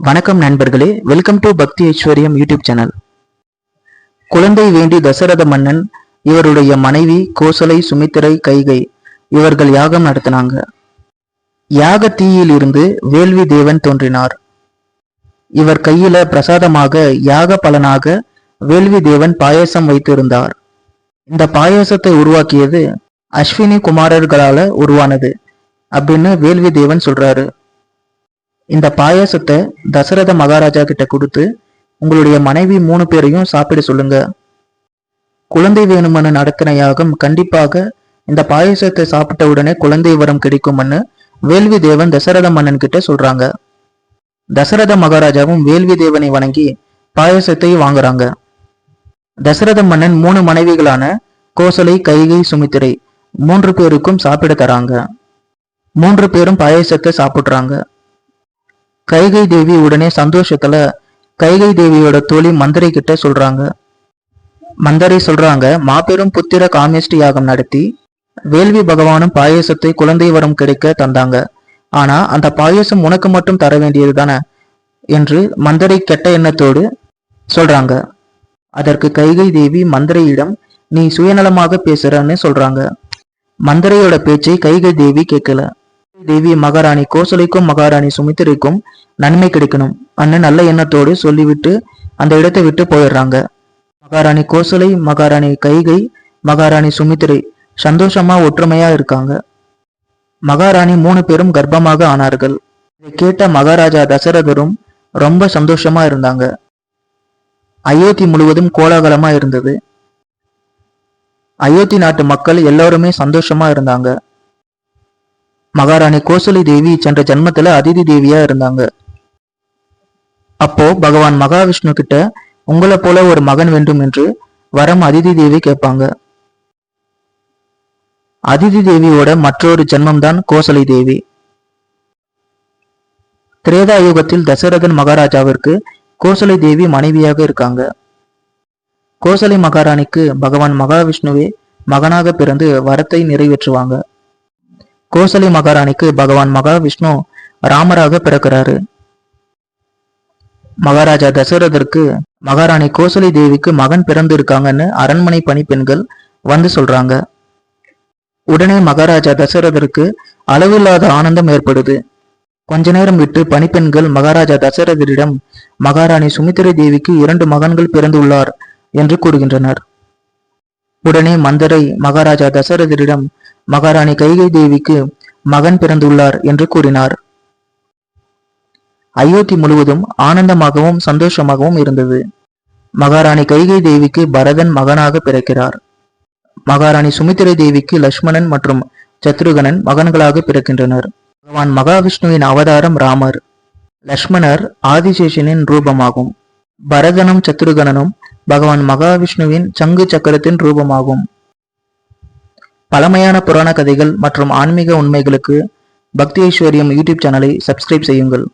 வணக்கம் நண்பர்களே welcome to பக்தி ஐஸ்வர்யம் யூடியூப் சேனல். குழந்தை வேண்டி தசரத மன்னன் இவருடைய மனைவி கோசலை சுமித்திரை கைகை இவர்கள் யாகம் நடத்தினாங்க. யாக தீயிலிருந்து வேள்வி தேவன் தோன்றினார். இவர் கையில பிரசாதமாக யாக பலனாக வேள்வி தேவன் பாயசம் வைத்திருந்தார். இந்த பாயாசத்தை உருவாக்கியது அஸ்வினி குமாரர்களால உருவானது அப்படின்னு வேள்வி தேவன் சொல்றாரு. இந்த பாயாசத்தை தசரத மகாராஜா கிட்ட கொடுத்து உங்களுடைய மனைவி மூணு பேரையும் சாப்பிட சொல்லுங்க. குழந்தை வேணுமென நடத்தின யாகம் கண்டிப்பாக இந்த பாயாசத்தை சாப்பிட்ட உடனே குழந்தை வரம் கிடைக்கும்னு வேள்வி தேவன் தசரத மன்னன் கிட்ட சொல்றாங்க. தசரத மகாராஜாவும் வேள்வி தேவனை வணங்கி பாயசத்தை வாங்குறாங்க. தசரத மன்னன் மூணு மனைவிகளான கோசலை கைகை சுமித்திரை மூன்று பேருக்கும் சாப்பிட தராங்க. மூன்று பேரும் பாயாசத்தை சாப்பிடுறாங்க. கைகை தேவி உடனே சந்தோஷத்துல கைகை தேவியோட தோழி மந்தரை கிட்ட சொல்றாங்க. மந்தரை சொல்றாங்க மாபெரும் புத்திர காமியஸ்டி யாகம் நடத்தி வேள்வி பகவானும் பாயசத்தை குழந்தை வரம் கிடைக்க தந்தாங்க. ஆனா அந்த பாயசம் உனக்கு மட்டும் தர வேண்டியது தானே? என்று மந்தரை கெட்ட எண்ணத்தோடு சொல்றாங்க. அதற்கு கைகை தேவி மந்தரையிடம் நீ சுயநலமாக பேசுறன்னு சொல்றாங்க. மந்தரையோட பேச்சை கைகை தேவி கேட்கல. தேவி மகாராணி கோசலைக்கும் மகாராணி சுமித்திரைக்கும் நன்மை கிடைக்கணும். அண்ணன் நல்ல எண்ணத்தோடு சொல்லிவிட்டு அந்த இடத்தை விட்டு போயிடுறாங்க. மகாராணி கோசலை மகாராணி கைகை மகாராணி சுமித்திரை சந்தோஷமா ஒற்றுமையா இருக்காங்க. மகாராணி மூணு பேரும் கர்ப்பமாக ஆனார்கள். இதை கேட்ட மகாராஜா தசரதரும் ரொம்ப சந்தோஷமா இருந்தாங்க. அயோத்தி முழுவதும் கோலாகலமா இருந்தது. அயோத்தி நாட்டு மக்கள் எல்லாருமே சந்தோஷமா இருந்தாங்க. மகாராணி கோசலை தேவி சென்ற ஜென்மத்துல அதிதி தேவியா இருந்தாங்க. அப்போ பகவான் மகாவிஷ்ணு கிட்ட உங்களை போல ஒரு மகன் வேண்டும் என்று வரம் அதிதி தேவி கேட்பாங்க. அதிதி தேவியோட மற்றொரு ஜென்மம்தான் கோசலை தேவி. திரேதா யுகத்தில் தசரதன் மகாராஜாவிற்கு கோசலை தேவி மனைவியாக இருக்காங்க. கோசலை மகாராணிக்கு பகவான் மகாவிஷ்ணுவே மகனாக பிறந்து வரத்தை நிறைவேற்றுவாங்க. கோசலை மகாராணிக்கு பகவான் மகாவிஷ்ணு ராமராக பிறக்கிறாரு. மகாராஜா தசரதற்கு மகாராணி கோசலை தேவிக்கு மகன் பிறந்து இருக்காங்கன்னு அரண்மனை பணிப்பெண்கள் வந்து சொல்றாங்க. உடனே மகாராஜா தசரதற்கு அளவில்லாத ஆனந்தம் ஏற்படுது. கொஞ்ச நேரம் விட்டு பணிப்பெண்கள் மகாராஜா தசரதரிடம் மகாராணி சுமித்திரை தேவிக்கு இரண்டு மகன்கள் பிறந்துள்ளார் என்று கூறுகின்றனர். உடனே மந்தரை மகாராஜா தசரதரிடம் மகாராணி கைகை தேவிக்கு மகன் பிறந்துள்ளார் என்று கூறினார். அயோத்தி முழுவதும் ஆனந்தமாகவும் சந்தோஷமாகவும் இருந்தது. மகாராணி கைகை தேவிக்கு பரதன் மகனாக பிறக்கிறார். மகாராணி சுமித்திரை தேவிக்கு லட்சுமணன் மற்றும் சத்ருகனன் மகன்களாக பிறக்கின்றனர். பகவான் மகாவிஷ்ணுவின் அவதாரம் ராமர். லக்ஷ்மணர் ஆதிசேஷனின் ரூபமாகும். பரதனும் சத்ருகனனும் பகவான் மகாவிஷ்ணுவின் சங்கு சக்கரத்தின் ரூபமாகும். பழமையான புராண கதைகள் மற்றும் ஆன்மீக உண்மைகளுக்கு பக்தி ஐஸ்வர்யம் யூடியூப் சேனலை சப்ஸ்கிரைப் செய்யுங்கள்.